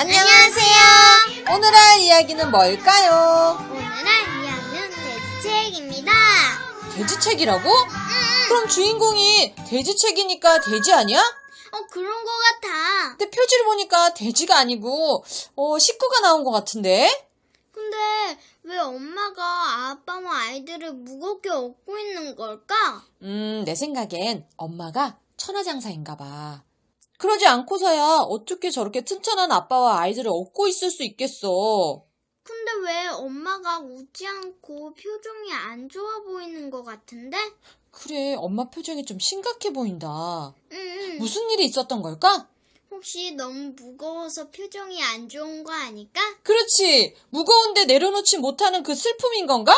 안녕하세요. 오늘 할 이야기는 뭘까요? 오늘 할 이야기는 돼지책입니다. 돼지책이라고? 그럼 주인공이 돼지책이니까 돼지 아니야? 어, 그런 거 같아. 근데 표지를 보니까 돼지가 아니고 어, 식구가 나온 것 같은데? 근데 왜 엄마가 아빠와 아이들을 무겁게 업고 있는 걸까? 음, 내 생각엔 엄마가 천하장사인가 봐. 그러지 않고서야 어떻게 저렇게 튼튼한 아빠와 아이들을 업고 있을 수 있겠어. 근데 왜 엄마가 웃지 않고 표정이 안 좋아 보이는 것 같은데? 그래, 엄마 표정이 좀 심각해 보인다. 응, 무슨 일이 있었던 걸까? 혹시 너무 무거워서 표정이 안 좋은 거 아닐까? 그렇지. 무거운데 내려놓지 못하는 그 슬픔인 건가?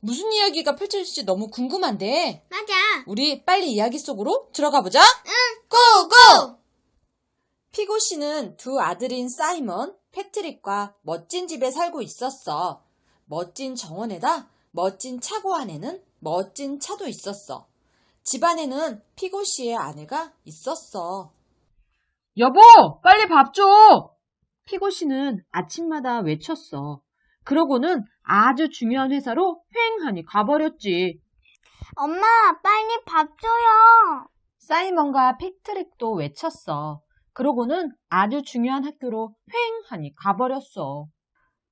무슨 이야기가 펼쳐질지 너무 궁금한데. 맞아. 우리 빨리 이야기 속으로 들어가 보자. 고고! 피고 씨는 두 아들인 사이먼, 패트릭과 멋진 집에 살고 있었어. 멋진 정원에다 멋진 차고 안에는 멋진 차도 있었어. 집 안에는 피고 씨의 아내가 있었어. 여보, 빨리 밥 줘! 피고 씨는 아침마다 외쳤어. 그러고는 아주 중요한 회사로 휑하니 가버렸지. 엄마, 빨리 밥 줘요. 사이먼과 패트릭도 외쳤어. 그러고는 아주 중요한 학교로 휑하니 가버렸어.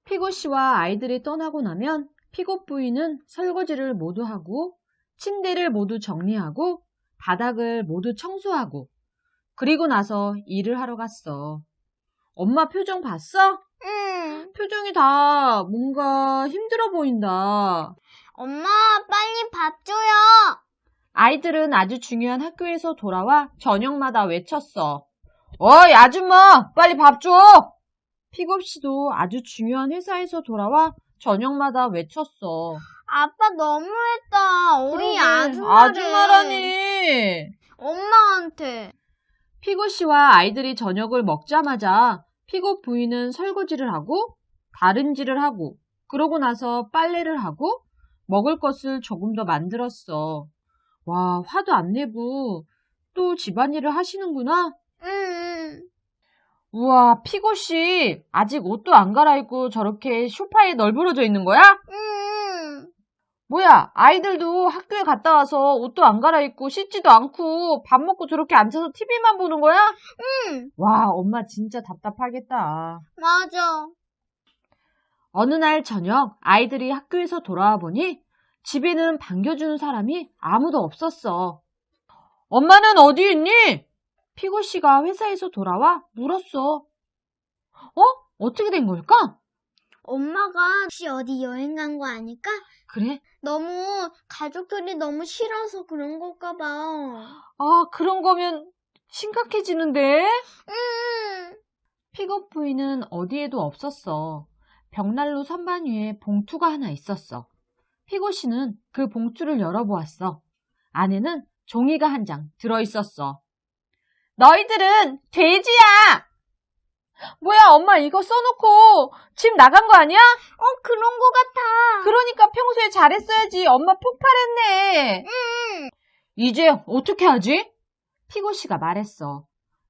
피고 씨와 아이들이 떠나고 나면 피고 부인은 설거지를 모두 하고 침대를 모두 정리하고 바닥을 모두 청소하고 그리고 나서 일을 하러 갔어. 엄마 표정 봤어? 응. 표정이 다 뭔가 힘들어 보인다. 엄마, 빨리 밥 줘요. 아이들은 아주 중요한 학교에서 돌아와 저녁마다 외쳤어. 어이, 아줌마! 빨리 밥 줘! 픽업 씨도 아주 중요한 회사에서 돌아와 저녁마다 외쳤어. 아빠 너무했다. 우리 그러게, 아줌마를. 아줌마라니! 엄마한테. 피고 씨와 아이들이 저녁을 먹자마자 피고 부인은 설거지를 하고 다림질을 하고 그러고 나서 빨래를 하고 먹을 것을 조금 더 만들었어. 와, 화도 안 내고 또 집안일을 하시는구나. 응. 우와, 피고 씨 아직 옷도 안 갈아입고 저렇게 소파에 널브러져 있는 거야? 응. 뭐야, 아이들도 학교에 갔다 와서 옷도 안 갈아입고 씻지도 않고 밥 먹고 저렇게 앉아서 TV만 보는 거야? 응. 와, 엄마 진짜 답답하겠다. 맞아. 어느 날 저녁 아이들이 학교에서 돌아와 보니 집에는 반겨주는 사람이 아무도 없었어. 엄마는 어디 있니? 피고 씨가 회사에서 돌아와 물었어. 어? 어떻게 된 걸까? 엄마가 혹시 어디 여행 간 거 아닐까? 그래? 너무 가족들이 너무 싫어서 그런 걸까 봐. 아, 그런 거면 심각해지는데? 응. 픽업 부인은 어디에도 없었어. 벽난로 선반 위에 봉투가 하나 있었어. 피고 씨는 그 봉투를 열어보았어. 안에는 종이가 한 장 들어있었어. 너희들은 돼지야! 뭐야, 엄마 이거 써놓고 집 나간 거 아니야? 어, 그런 거 같아. 그러니까 평소에 잘했어야지. 엄마 폭발했네. 응. 이제 어떻게 하지? 피고 씨가 말했어.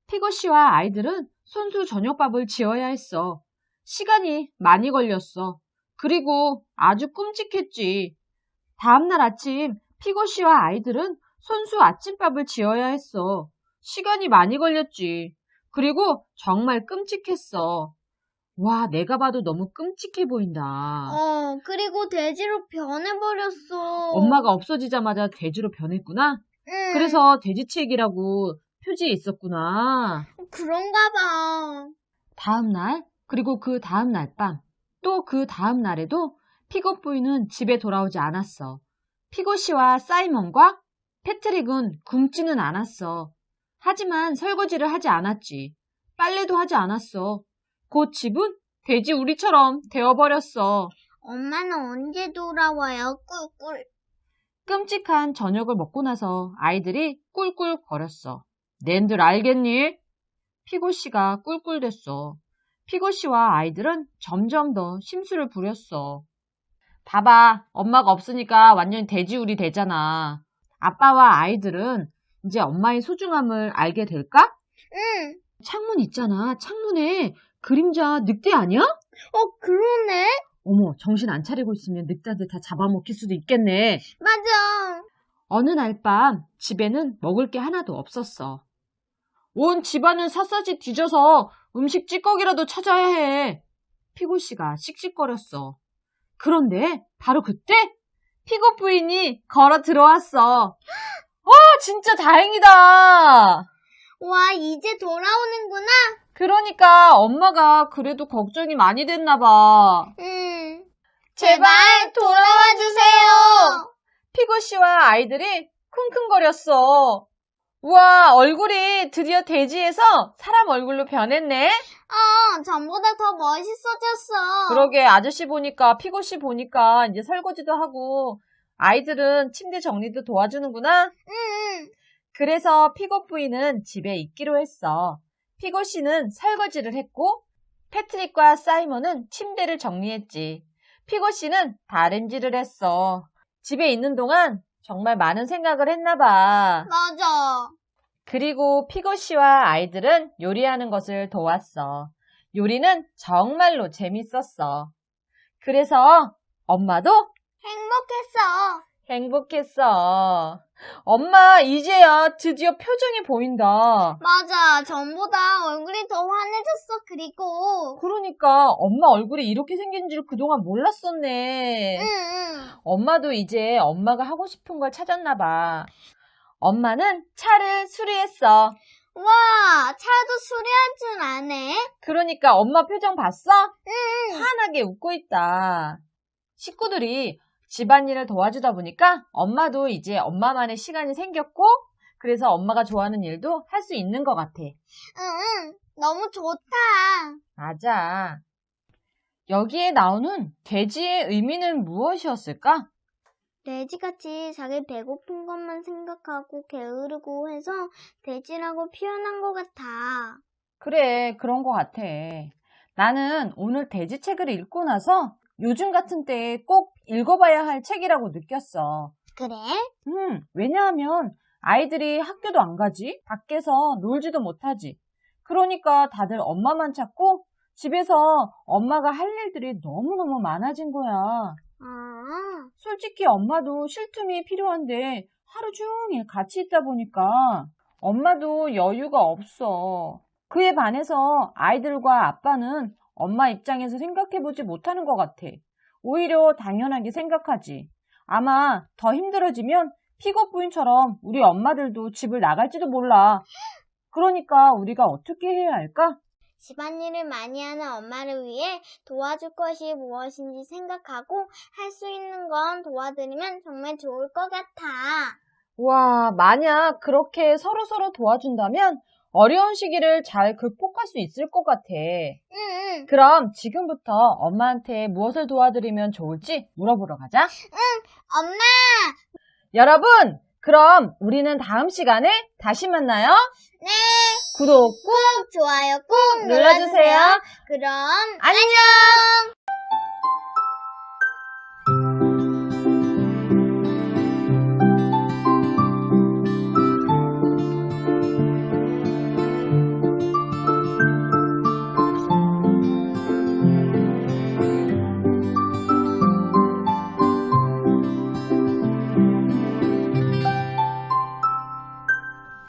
피고 씨와 아이들은 손수 저녁밥을 지어야 했어. 시간이 많이 걸렸어. 그리고 아주 끔찍했지. 다음날 아침 피고 씨와 아이들은 손수 아침밥을 지어야 했어. 시간이 많이 걸렸지. 그리고 정말 끔찍했어. 와, 내가 봐도 너무 끔찍해 보인다. 어, 그리고 돼지로 변해버렸어. 엄마가 없어지자마자 돼지로 변했구나. 응. 그래서 돼지치기라고 표지에 있었구나. 그런가 봐. 다음 날, 그리고 그 다음 날 밤, 또 그 다음 날에도 피고 부인은 집에 돌아오지 않았어. 피고 씨와 사이먼과 패트릭은 굶지는 않았어. 하지만 설거지를 하지 않았지. 빨래도 하지 않았어. 곧 집은 돼지 우리처럼 되어버렸어. 엄마는 언제 돌아와요? 꿀꿀. 끔찍한 저녁을 먹고 나서 아이들이 꿀꿀 거렸어. 낸들 알겠니? 피고 씨가 꿀꿀댔어. 피고 씨와 아이들은 점점 더 심술을 부렸어. 봐봐, 엄마가 없으니까 완전 돼지우리 되잖아. 아빠와 아이들은 이제 엄마의 소중함을 알게 될까? 응. 창문 있잖아. 창문에 그림자 늑대 아니야? 어, 그러네? 어머, 정신 안 차리고 있으면 늑대한테 다 잡아먹힐 수도 있겠네. 맞아. 어느 날 밤 집에는 먹을 게 하나도 없었어. 온 집안은 샅샅이 뒤져서 음식 찌꺼기라도 찾아야 해. 피고 씨가 씩씩거렸어. 그런데 바로 그때 피고 부인이 걸어 들어왔어. 와, 진짜 다행이다. 와, 이제 돌아오는구나. 그러니까 엄마가 그래도 걱정이 많이 됐나 봐. 응. 제발 돌아와 주세요. 피고 씨와 아이들이 쿵쿵거렸어. 우와, 얼굴이 드디어 돼지에서 사람 얼굴로 변했네? 어, 전보다 더 멋있어졌어. 그러게, 아저씨 보니까, 피고 씨 보니까 이제 설거지도 하고, 아이들은 침대 정리도 도와주는구나? 응. 그래서 피고 부인은 집에 있기로 했어. 피고 씨는 설거지를 했고, 패트릭과 사이먼은 침대를 정리했지. 피고 씨는 다림질을 했어. 집에 있는 동안 정말 많은 생각을 했나 봐. 맞아. 그리고 피고 씨와 아이들은 요리하는 것을 도왔어. 요리는 정말로 재밌었어. 그래서 엄마도 행복했어. 행복했어. 엄마, 이제야 드디어 표정이 보인다. 맞아. 전보다 얼굴이 더 환해졌어. 그리고. 그러니까 엄마 얼굴이 이렇게 생긴 줄 그동안 몰랐었네. 응, 응. 엄마도 이제 엄마가 하고 싶은 걸 찾았나 봐. 엄마는 차를 수리했어. 와, 차도 수리할 줄 아네. 그러니까 엄마 표정 봤어? 응. 환하게 웃고 있다. 식구들이 집안일을 도와주다 보니까 엄마도 이제 엄마만의 시간이 생겼고, 그래서 엄마가 좋아하는 일도 할 수 있는 것 같아. 응, 응. 너무 좋다. 맞아. 여기에 나오는 돼지의 의미는 무엇이었을까? 돼지같이 자기 배고픈 것만 생각하고 게으르고 해서 돼지라고 표현한 것 같아. 그래, 그런 것 같아. 나는 오늘 돼지 책을 읽고 나서 요즘 같은 때에 꼭 읽어봐야 할 책이라고 느꼈어. 그래? 음, 왜냐하면 아이들이 학교도 안 가지, 밖에서 놀지도 못하지. 그러니까 다들 엄마만 찾고 집에서 엄마가 할 일들이 너무너무 많아진 거야. 아, 솔직히 엄마도 쉴 틈이 필요한데 하루 종일 같이 있다 보니까 엄마도 여유가 없어. 그에 반해서 아이들과 아빠는 엄마 입장에서 생각해보지 못하는 것 같아. 오히려 당연하게 생각하지. 아마 더 힘들어지면 픽업 부인처럼 우리 엄마들도 집을 나갈지도 몰라. 그러니까 우리가 어떻게 해야 할까? 집안일을 많이 하는 엄마를 위해 도와줄 것이 무엇인지 생각하고 할 수 있는 건 도와드리면 정말 좋을 것 같아. 와, 만약 그렇게 서로서로 도와준다면 어려운 시기를 잘 극복할 수 있을 것 같아. 응, 응. 그럼 지금부터 엄마한테 무엇을 도와드리면 좋을지 물어보러 가자. 엄마! 여러분, 그럼 우리는 다음 시간에 다시 만나요. 네! 구독 꾹꼭 좋아요 꼭 눌러주세요. 그럼 안녕!